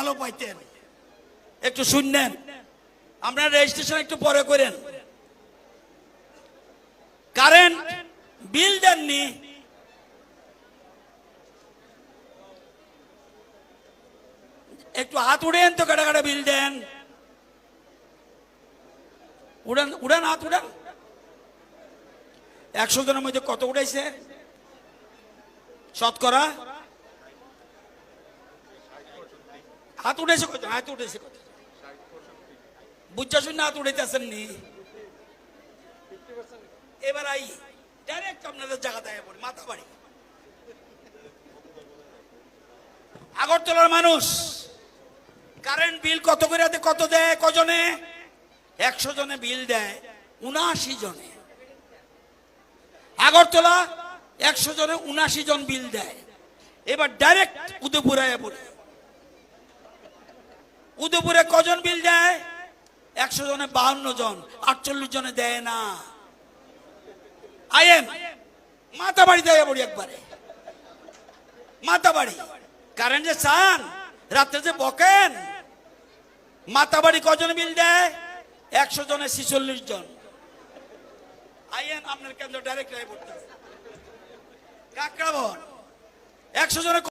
ভালো পাইতেন। একটু শুনলেন। আপনার রেজিস্ট্রেশন একটু পরে করেন। কারেন্ট বিল দেননি। একটু হাত উড়েন তো, কাটা কাটা বিল দেন। উড়ান উড়ান হাত, উড়ান। একশো জনের মধ্যে কত উড়াইছে? শতকরা? হাত উঠেছে কত হাত উঠেছে কত বুঝা শুনে হাত উঠাইতেছেন নি? এবার আই ডাইরেক্ট আপনাদের জায়গা দেয় পড়ি, মাথা বাড়ি। আগরতলার মানুষ কারেন্ট বিল কত করে কত দেয়, কজনে? একশো জনে বিল দেয় উনআশি জনে। আগরতলা, একশো জনে উনআশি জন বিল দেয়। এবার ডাইরেক্ট উদয়পুরে পড়ে। উদয়পুরে কজন বিল দেয়? একশো জনে, বাহান্ন জন, আটচল্লিশ জনে দেয় না। আইএম মাথা বাড়ি দেয় পড়ি একবারে। মাথা বাড়ি। কারেন্ট যে চান রাত্রে যে বকেন। মাথা বাড়ি কজন বিল দেয়? একশো জনে, ছিচল্লিশ জন। আইএন আপনার কেন্দ্র ডাইরেক্ট রায় পড়তে কাকড়াবন একশো জনে